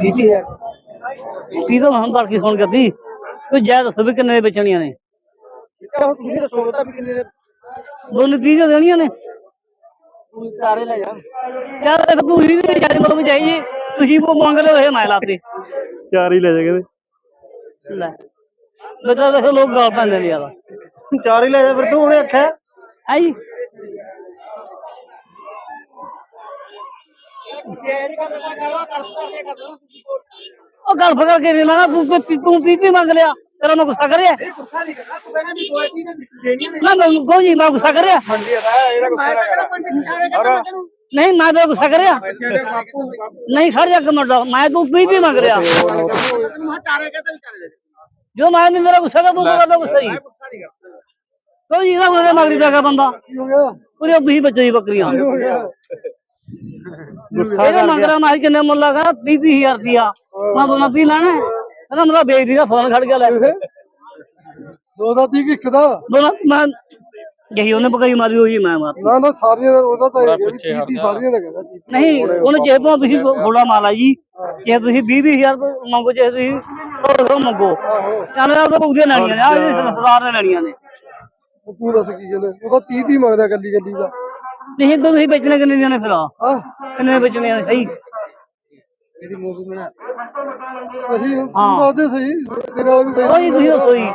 ਹੈ ਕੀ ਤਾਂ ਹੁਣ ਤੜਕੇ ਫੋਨ ਕਰਦੀ। ਤੂੰ ਜੈ ਦੱਸੋ ਵੀ ਕਿੰਨੇ ਦੇ ਵੇਚਣੀਆਂ ਨੇ। ਹੁਣ ਤੁਸੀਂ ਦੱਸੋ ਤਾਂ ਵੀ ਕਿੰਨੇ ਦੇ। ਦੋਨੇ 30 ਦੇ ਦੇਣੀਆਂ ਨੇ। ਤੂੰ ਚਾਰੇ ਲੈ ਜਾ। ਚੱਲ ਤੇ ਤੂੰ ਹੀ ਵੀ ਚੱਲ ਮਤਲਬ ਜਾਈ ਤੁਸੀਂ ਉਹ ਮੰਗ ਰਹੇ ਹੋ ਮੈਂ ਲਾਤੇ। ਚਾਰ ਹੀ ਲੈ ਜਾ ਕਹਿੰਦੇ ਲੈ। ਬਤਾ ਦੇਖੋ ਲੋਕ ਗਾਲ ਪੈਂਦੇ ਨੇ ਯਾਰ। ਚਾਰ ਹੀ ਲੈ ਜਾ ਫਿਰ ਤੂੰ ਉਹਨੇ ਆਖਿਆ ਹੈ ਉਹ ਗੱਲ ਫਕਰ ਕੇ ਨਹੀਂ ਮੈਂ ਕਿਹਾ ਤੂੰ ਪੀਪੀ ਮੰਗ ਲਿਆ ਤੇਰਾ ਮੈਂ ਗੁੱਸਾ ਕਰਿਆ। ਦੀ ਨੇ ਨਾ ਮੈਂ ਕਹੋ ਜੀ ਮੈਂ ਗੁੱਸਾ ਕਰਿਆ। ਦਾ ਨਾ ਨਹੀਂ ਮੈਂ ਤਾਂ ਗੁੱਸਾ ਕਰਿਆ। ਨਹੀਂ ਖੜ ਜਾ ਕਮਰ ਮੈਂ ਤੂੰ ਪੀਪੀ ਮੰਗ ਲੈ ਜਾ ਮੈਂ ਨਹੀਂ ਮੇਰਾ ਗੁੱਸਾ ਕਰ ਤੂੰ ਕਰਦਾ ਗੁੱਸਾ ਹੀ। ਜੀ ਇਹਦਾ ਮੇਰੇ ਮਗਰੀ ਦਾ ਬੰਦਾ। ਪੂਰੇ 20 ਬੱਚੇ ਦੀ ਬੱਕਰੀਆਂ। ਇਹਦਾ ਮੰਗਰਾ ਮੈਂ ਕਿੰਨੇ ਮੁੱਲ ਲਗਾ 30000 ਰੁਪਿਆ ਮੈਂ ਬੋਲਾਂ ਵੀ ਲੈਣਾ ਹੈ। ਕਹਿੰਦਾ ਮੇਰਾ ਵੇਚਦੀ ਦਾ ਫੋਨ ਖੜ ਗਿਆ ਲੈ। ਦੋ ਦਾ ਤੀ ਇੱਕ ਦਾ? ਬੋਲਾਂ ਮੈਂ ਜਹੀ ਉਹਨੇ ਬਕਾਈ ਮਾਰੀ ਹੋਈ ਮੈਂ ਮਾਰ। ਨਾ ਨਾ ਸਾਰੀਆਂ ਦਾ ਉਹਦਾ ਤਾਂ ਇਹ ਤੀ ਸਾਰੀਆਂ ਦਾ ਕਹਿੰਦਾ ਨਹੀਂ ਉਹਨੇ ਜੇ ਤੋਂ ਤੁਸੀਂ ਥੋੜਾ ਮਾਲਾ ਜੀ। ਜੇ ਤੁਸੀਂ 20 20000 ਮੰਗੋ ਜੇ ਤੁਸੀਂ ਉਹ ਮੰਗੋ। ਚੱਲ ਆ ਤਾਂ ਬੁਗਦੀਆਂ ਲੈਣੀਆਂ ਨੇ। ਆ ਸਰਦਾਰ ਨੇ ਲੈਣੀਆਂ ਨੇ। ਉਹ ਤੂੰ ਦੱਸ ਕੀ ਕਹਿੰਦੇ। ਉਹਦਾ 30 ਦੀ ਮੰਗਦਾ ਗੱਲੀ ਗੱਲੀ ਦਾ। ਨਹੀਂ ਤਾਂ ਤੁਸੀਂ ਵੇਚਣੇ ਕਿੰਨੇ ਦੀਆਂ ਨੇ ਫਿਰ? ਆ ਹਾਂ ਕਿੰਨੇ ਵੇਚਣੇ ਨੇ ਸਹੀ। ਇਹਦੀ ਮੂਵੀ ਬਣਾ ਸਹੀ ਤੂੰ ਦੱਸ ਦੇ ਸਹੀ। ਤੇਰਾ ਵੀ ਸਹੀ ਕੋਈ ਤੁਸੀਂ ਦੱਸੋ ਜੀ।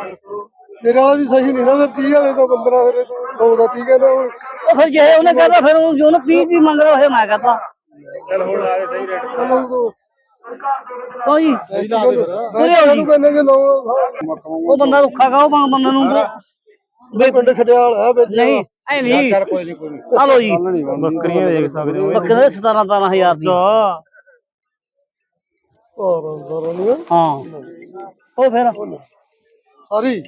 ਤੇਰਾ ਵੀ ਸਹੀ ਨਹੀਂ ਨਾ ਫਿਰ 30 ਵਾਲੇ ਤੋਂ 15 ਫਿਰ ਤੂੰ ਦੋ ਦਾ 30 ਕਹਿੰਦਾ ਉਹ ਉਹ ਫਿਰ ਜੇ ਉਹਨੇ ਕਹਿੰਦਾ ਫਿਰ ਉਹ ਜੋ ਉਹਨੇ 30 ਵੀ ਮੰਗ ਰਿਹਾ ਹੋਇਆ ਮੈਂ ਕਹਤਾ ਚਲੋ ਤੂੰ ਕਹੋ ਜੀ ਪੂਰੇ ਹੋ ਜੀ। ਕਹਿੰਦੇ ਜੇ ਲੋ ਉਹ ਬੰਦਾ ਰੁੱਖਾ ਗਾ ਉਹ ਬੰਦੇ ਨੂੰ ਵੇ ਪਿੰਡ ਖੜਿਆਲ ਹੈ ਵਿੱਚ। ਨਹੀਂ ਐ ਨਹੀਂ। ਕੋਈ ਨਹੀਂ ਕੋਈ ਨਹੀਂ ਆ ਲੋ ਜੀ। ਬੱਕਰੀਆਂ ਦੇਖ ਸਕਦੇ ਹੋ। ਬੱਕਰੇ 17 17000 ਦੀ। ਸਤਾਰਾਂ ਸਤਾਰਾਂ ਨਹੀਂ ਹਾਂ। ਉਹ ਫਿਰ ਸਾਰੀ?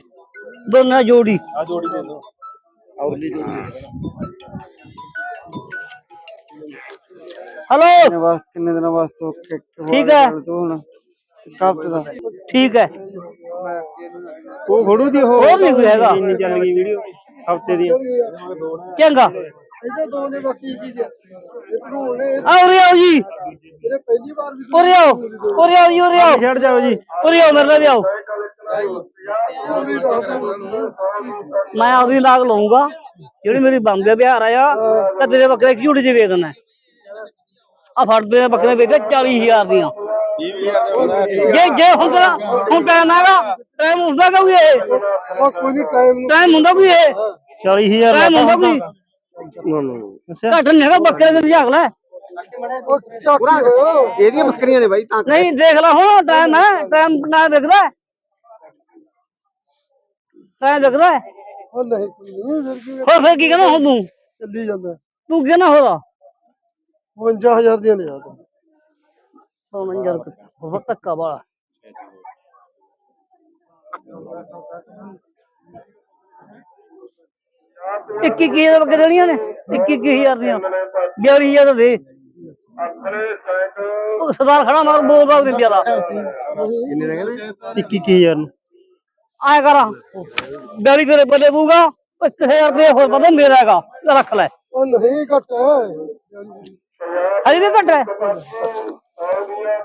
ਦੋਨਾਂ ਜੋੜੀ। ਆ ਜੋੜੀ ਦੇ ਦੋ ਔਰਲੀ ਦੀ ਹਲੋ ਵਾਸਤੇ ਕਿੰਨੇ ਦਿਨਾਂ ਵਾਸਤੇ ਠੀਕ ਹੈ ਤੂੰ ਹੁਣ ਕਾਪਤੇ ਦਾ ਠੀਕ ਹੈ ਉਹ ਫੜੂ ਦੀ ਉਹ ਹੋਰ ਨਹੀਂ ਕੋਈ ਹੈਗਾ ਇੰਨੀ ਚੱਲ ਗਈ ਵੀਡੀਓ ਹਫ਼ਤੇ ਦੀ ਚੰਗਾ ਇਹਦੇ ਦੋ ਨੇ ਬਾਕੀ ਕੀ ਜੇ ਇਹ ਭਰੂਣ ਨੇ ਆ ਉਰੇ ਆਓ ਜੀ ਇਹਨੇ ਪਹਿਲੀ ਵਾਰ ਵੀ ਉਰੇ ਆਓ ਉਰੇ ਆਓ ਜੀ ਉਰੇ ਆਓ ਛੱਡ ਜਾਓ ਜੀ ਉਰੇ ਆਓ ਮੇਰੇ ਨਾਲ ਵੀ ਆਓ ਮੈਂ ਆਪਦੀ ਲਾਗ ਲਵਾਂਗਾ ਜਿਹੜੀ ਮੇਰੀ ਬੰਦੇ ਬਿਹਾਰ ਆਇਆ ਤਾਂ ਤੇਰੇ ਬੱਕਰੇ ਝੂੜੇ ਚ ਵੇਚ ਦੇਣਾ ਆ ਫੜ ਦੇ ਬੱਕਰੇ ਵੇਚੇ 40000 ਦੀਆਂ ਜੇ ਜੇ ਤੇਰਾ ਹੁਣ ਟਾਈਮ ਹੈਗਾ ਟਾਈਮ ਹੁੰਦਾ ਕੋਈ ਇਹ? ਉਹ ਕੋਈ ਨਹੀਂ ਟਾਈਮ ਟਾਈਮ ਹੁੰਦਾ ਕੋਈ ਇਹ? 40000 ਟਾਈਮ ਹੁੰਦਾ ਕੋਈ ਨਾ ਨਾ ਘੱਟ ਨਹੀਂ ਹੈਗਾ ਬੱਕਰੇ ਦੇ ਝਾਕ ਲੈ। ਇਹਦੀਆਂ ਬੱਕਰੀਆਂ ਨੇ ਬਾਈ ਤਾਂ ਨਹੀਂ ਦੇਖ ਲੈ ਹੁਣ ਟਾਈਮ ਹੈ ਟਾਈਮ ਨਾ ਦੇਖਦਾ। ਟਾਈਮ ਦੇਖਦਾ। ਉਹ ਨਹੀਂ ਕੋਈ ਨਹੀਂ ਫਿਰ ਕੀ ਹੋਰ ਫਿਰ ਕੀ ਕਹਿੰਦਾ ਹੁਣ ਤੂੰ? ਚੱਲੀ ਜਾਂਦਾ। ਤੂੰ ਕੀ ਕਹਿੰਦਾ ਹੋਦਾ 55000 ਦੀਆਂ ਲਿਆ ਤੂੰ। ਉਹ ਮੰਜਰ ਬਹੁਤ ਧੱਕਾ ਵਾਲਾ ਇੱਕੀ ਕੀ ਹਜ਼ਾਰ ਬੱਕਰੇ ਦੇਣੀਆਂ ਨੇ ਇੱਕੀ ਇੱਕੀ ਹਜ਼ਾਰ ਦੀਆਂ ਬਿਆਲੀ ਹਜ਼ਾਰ ਦੇ ਉਹ ਸਰਦਾਰ ਖੜਾ ਮਾਰ ਬੋਲਦਾ ਨਹੀਂ ਪਿਆਲਾ ਕਿੰਨੇ ਦਾ ਕਹਿੰਦੇ 21000 ਨੂੰ ਆਇਆ ਕਰ ਬਿਆਲੀ ਤੇਰੇ ਬੱਲੇ ਪਊਗਾ 1000 ਰੁਪਏ ਹੋਰ ਪਤਾ ਮੇਰਾ ਹੈਗਾ ਲੈ ਰੱਖ ਲੈ ਉਹ ਨਹੀਂ ਘੱਟ ਹੈ ਹਜੇ ਵੀ ਘੱਟ ਹੈ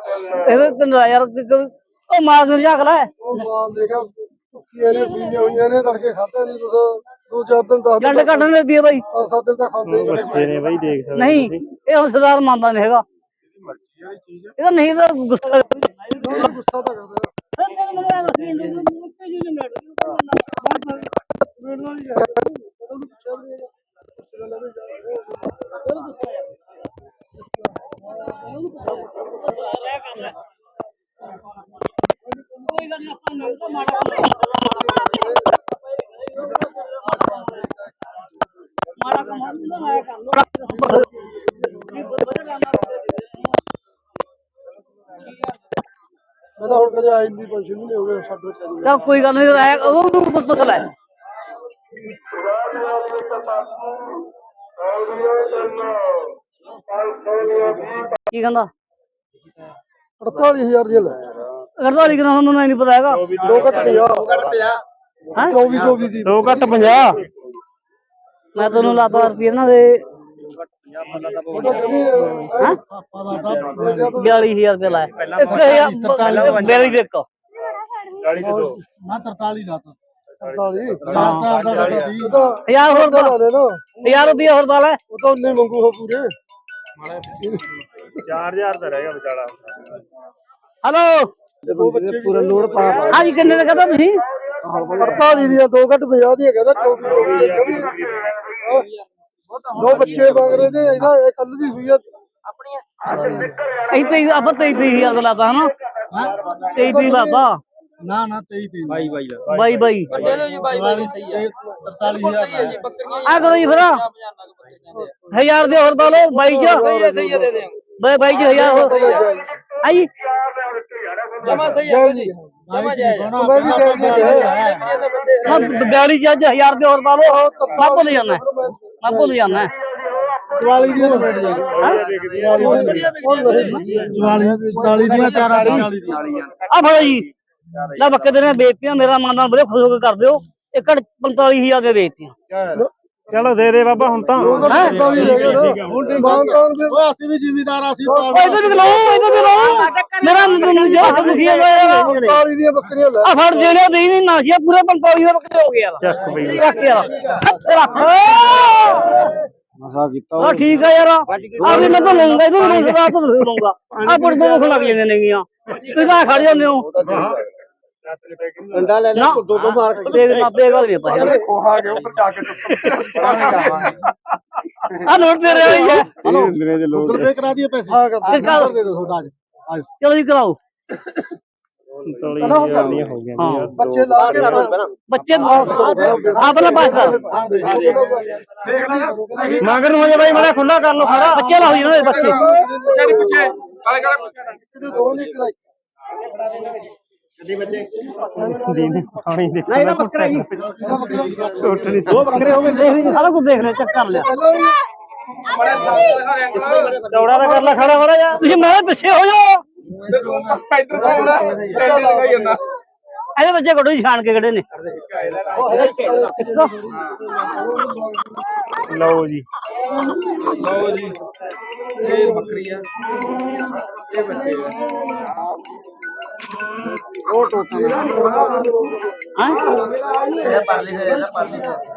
ਇਹਦੇ ਕਿੰਨਾ ਯਾਰ ਕਿ- ਕਿ- ਉਹ ਮਾਰ ਨੂੰ ਜਾ ਲੈ ਉਹ ਮਾਲ ਦੇਖਾ ਕੁੱਕੀਆਂ ਨੇ ਸੂਈਆਂ ਹੋਈਆਂ ਨੇ ਤੜਕੇ ਖਾਦੇ ਨਹੀਂ ਤੁਸੀਂ ਦੋ ਚਾਰ ਦਿਨ ਦਸ ਜੰਡ ਦਿਨ ਕੱਢਣ ਦੇ ਦੀ ਬਾਈ ਪੰਜ ਸੱਤ ਦਿਨ ਤਾਂ ਖਾਂਦੇ ਹੀ ਨੇ ਬੱਚੇ ਨੇ ਬਾਈ ਦੇਖ ਸਕਦੇ ਨਹੀਂ ਇਹ ਹੁਣ ਸਰਦਾਰ ਮੰਨਦਾ ਨਹੀਂ ਹੈਗਾ ਇਹਦਾ ਨਹੀਂ ਤਾਂ ਗੁੱਸਾ ਨਾ, ਗੁੱਸਾ ਤਾਂ ਕਰਦਾ ਰੇਡ ਨਾਲ ਹੀ ਹੈ ਉਹਨੂੰ ਪੁੱਛਿਆ ਵੀ ਨਹੀਂ ਮੈਂ ਤਾਂ ਹੁਣ ਕਦੇ ਆਈ ਨਹੀਂ ਪੰਜ ਮਹੀਨੇ ਹੋ ਗਏ ਛੱਡ ਰੱਖਿਆ ਦੀ ਚੱਲ ਕੋਈ ਗੱਲ ਨਹੀਂ ਰਹਿ ਉਹ ਨੂੰ ਪੁੱਛ ਲੈ। ਕੀ ਕਹਿੰਦਾ? 48000 ਦੀਆਂ ਲੈ ਕਰਦਾ ਲਿਖਣਾ ਸਾਨੂੰ ਨਹੀਂ ਪਤਾ ਹੈਗਾ। ਦੋ ਘੱਟ 50 ਹੈ? 24 24 ਦੀ। ਦੋ ਘੱਟ 50 ਮੈਂ ਤੈਨੂੰ ਲਾਤਾ ਰੁਪਏ ਨਾ ਦੇ। ਹਾਂ? ਪਾਪਾ ਦਾ ਤਾਂ 42000 ਰੁਪਏ ਲਾਇਆ ਇੱਕ ਹਜ਼ਾਰ। ਮੇਰੀ ਇੱਕ। 40 ਤੋਂ 2 ਨਾ 43 ਦਾ ਤਾਂ। 43 ਹਾਂ। ਦਾ ਦਾ ਉਹਦਾ ਹਜ਼ਾਰ ਹੋਰ ਦਾ ਪਾ ਲੈ ਲਓ ਹਜ਼ਾਰ ਰੁਪਏ ਹੋਰ ਪਾ ਲੈ। ਉਹ ਤਾਂ ਉਹਨੇ ਮੰਗੂ ਹੋ ਪੂਰੇ। 4000 ਦਾ ਰਹਿ ਗਿਆ ਵਿਚਾਲਾ। ਹਲੋ? ਪੂਰਾ ਲੋਡ ਪਾ ਪਾ ਹਾਂਜੀ ਕਿੰਨੇ ਦਾ ਕਹਦਾ ਤੁਸੀਂ? 48 ਦੀਆਂ ਦੋ ਘੱਟ 50 ਦੀਆਂ ਕਹਿੰਦਾ 24 ਦੀ ਜਮੀ ਦੋ ਬੱਚੇ ਮੰਗ ਰਹੇ ਨੇ ਇਹਦਾ ਇਹ ਕੱਲ ਦੀ ਹੋਈ ਆ। ਅਸੀਂ ਤੇ ਆਪਾਂ 23000 ਦਾ ਲਾਤਾ ਹਨਾ? 23 ਲਾਤਾ ਨਾ ਨਾ 23 23 ਬਾਈ ਬਾਈ ਦਾ। ਬਾਈ ਬਾਈ। ਤਰਤਾਲੀ ਹਜ਼ਾਰ ਦਾ। ਆ ਕਰੋ ਜੀ ਫਿਰ। ਹਜ਼ਾਰ ਦੇ ਹੋਰ ਪਾ ਲਓ ਬਾਈ ਚ। ਬਾਈ ਬਾਈ ਚ ਹਜ਼ਾਰ ਹੋਰ। ਆਈ। ਜਮਾ ਸਹੀ ਹੈ ਜੀ ਜਮਾ ਜਾਏ ਮੈਂ ਵੀ ਕਹਿ ਦਿਆ ਮੈਂ ਬਿਆਲੀ ਚ ਅੱਜ ਹਜ਼ਾਰ ਦੇ ਹੋਰ ਪਾ ਲਓ। ਮੈਂ ਭੁੱਲ ਜਾਣਾ ਮੈਂ ਭੁੱਲ ਜਾਣਾ 44 ਦੀਆਂ ਮਿੰਟ ਜਾ ਚਵਾਲੀ 44 ਦੀਆਂ ਚਾਰ 40 ਦੀਆਂ। ਆ ਫੜੋ ਜੀ। ਲੈ ਬੱਕੇ ਦੇ ਨੇ ਵੇਚਤੀਆਂ ਮੇਰਾ ਮਨ ਨਾਲ ਬੜੇ ਖੁਸ਼ ਹੋ ਕੇ ਕਰ ਦਿਓ। ਇੱਕ 45000 ਦੇ ਵੇਚਤੀਆਂ ਚਲੋ। ਦੇ ਦੇ ਬਾਬਾ ਹੁਣ ਤਾਂ। ਤਰਤਾਲੀ ਰਹਿ ਗਏ ਨਾ ਹੁਣ ਫਿਰ ਅਸੀਂ ਵੀ ਜ਼ਿਮੀਦਾਰ ਅਸੀਂ ਓ ਇਹਦੇ ਵੀ ਲਾਓ ਇਹਦੇ ਵੀ ਲਾਓ। ਮੇਰਾ ਜਿਹੜਾ ਦੁਖੀ ਹੋ ਗਿਆ 44 ਦੀਆਂ ਬੱਕਰੀਆਂ ਲੈ। ਆ ਫੜ ਜਿਹੜੇ ਨਹੀਂ ਨਹੀਂ ਨਾਸ਼ੀਆ ਪੂਰੇ 45 ਦੇ ਬੱਕਰੇ ਹੋ ਗਏ ਯਾਰ ਚੱਕ ਬਈ। ਰੱਖ ਯਾਰ। ਰੱਖ। ਮਸਾ ਕੀਤਾ ਆ ਠੀਕ ਆ ਯਾਰ। ਆ ਵੀ ਮੈਂ ਤਾਂ ਲਊਂਗਾ ਇਹਨੂੰ ਨਹੀਂ ਰਾਤ ਨੂੰ ਲਊਂਗਾ। ਆ ਬੜ ਬੜ ਲੱਗ ਜਾਂਦੇ ਨੇਗੀਆਂ। ਤੁਸੀਂ ਤਾਂ ਖੜ ਜਾਂਦੇ ਹੋ। ਬੰਦਾ ਲੈ ਲੈ ਦੋ ਦੋ ਮਾਰ ਕੇ। ਦੇਖ ਨਾ ਬੇਗਲ ਨਹੀਂ ਪਾਇਆ ਕੋਹਾ ਕੇ ਉੱਪਰ ਜਾ ਕੇ ਆ ਨੋਟ ਦੇ ਰਹੇ ਹੈ। ਹਲੋ ਦੇ ਲੋਕ ਪੇ ਕਰਾ ਦਈਏ ਪੈਸੇ। ਹਾਂ ਕਰ ਦੇ ਦਿਓ ਤੁਹਾਡਾ ਅੱਜ। ਚਲੋ ਜੀ ਕਰਾਓ 40000 ਦੀਆਂ ਹੋ ਗਈਆਂ ਹਾਂ ਬੱਚੇ ਲਾ ਕੇ ਰੱਖੋ ਬੱਚੇ ਆਪਣਾ ਪਾਸ ਮਗਰ ਨੂੰ ਹੋ ਜਾ ਬਾਈ ਮਾੜਾ ਖੁੱਲਾ ਕਰ ਲੋ ਖੜਾ ਬੱਚੇ ਲਾਓ ਜੀ ਇਹਨਾਂ ਦੇ ਬੱਚੇ ਕਿਤੇ ਦੋ ਨਹੀਂ ਕਰਾਈ ਦੀ ਪਾਣੀ ਦੇ ਨਹੀਂ ਨਾ ਬੱਕਰਾ ਜੀ ਇਹਦਾ ਬੱਕਰਾ ਟੁੱਟ ਨਹੀਂ ਦੋ ਬੱਕਰੇ ਹੋ ਗਏ ਦੇਖ ਲਈ ਸਾਰਾ ਕੁਝ ਦੇਖ ਲਿਆ ਚੈੱਕ ਕਰ ਲਿਆ ਪਹਿਲਾਂ ਵੀ ਚੌੜਾ ਦਾ ਕਰ ਲੈ ਖੜਾ ਮਾੜਾ ਜਾ। ਤੁਸੀਂ ਮੇਰੇ ਪਿੱਛੇ ਹੋ ਜਾਓ। ਇਹਦੇ ਬੱਚੇ ਕੱਢੋ ਜੀ ਛਾਣ ਕੇ ਕੱਢੇ ਨੇ। ਲਓ ਜੀ। ਹਾਂ?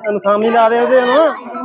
ਇਨਸਾਮੀ ਲਾ ਦੇ ਉਹਦੇ ਨੂੰ।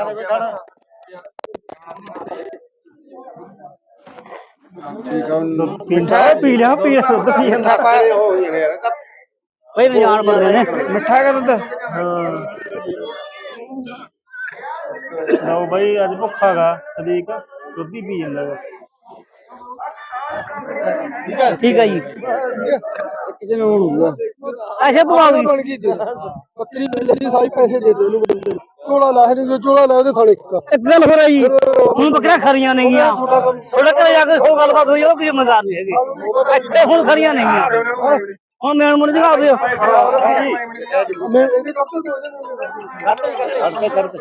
ਹੋਰ ਨਾ ਮਿੱਠਾ ਪੀ ਲਿਆ ਪੀ ਲਿਆ ਦੁੱਧ ਪੀ ਜਾਂਦਾ ਪਾਏ ਹੋ ਯਾਰ ਤਾਂ ਬਈ ਨਿਆਣ ਬੰਦੇ ਨੇ। ਮਿੱਠਾ ਕਰ ਦੁੱਧ? ਹਾਂ। ਲਓ ਬਾਈ ਅੱਜ ਭੁੱਖਾ ਗਾ ਸਦੀਕ। ਦੁੱਧ ਹੀ ਪੀ ਜਾਂਦਾ ਗਾ। ਠੀਕ ਹੈ ਜੀ। ਕਿਤੇ ਨੂੰ ਹੋਊਗਾ ਐਸੇ ਪਵਾ ਬਣ ਗਈ ਤੇ ਬੱਕਰੀ ਲੈ ਲਈ ਸਾਈ ਪੈਸੇ ਦੇ ਦੇ ਉਹਨੂੰ ਬੰਦੇ ਨੂੰ ਚੋਲਾ ਲਾ ਇਹਨੂੰ ਜੋ ਚੋਲਾ ਲੈ ਉਹਦੇ ਥਾਲੇ ਇੱਕ ਇੱਕ ਗੱਲ ਹੋਰ ਹੈ ਜੀ ਹੁਣ ਬੱਕਰੀਆਂ ਖਰੀਆਂ ਨੇਗੀਆਂ ਥੋੜਾ ਘਰੇ ਜਾ ਕੇ ਸੋ ਗੱਲਬਾਤ ਹੋਈ ਉਹ ਕੋਈ ਮਜ਼ਾਕ ਨਹੀਂ ਹੈਗੀ। ਇੱਥੇ ਹੁਣ ਖਰੀਆਂ ਨੇਗੀਆਂ ਹੁਣ ਮੇਨ ਮੁੰਡੇ ਜਗਾ ਦਿਓ। ਮੈਂ ਇਹਦੇ ਕੱਟ ਦੇ ਇਹਦੇ ਕਰਦੇ ਕਰਦੇ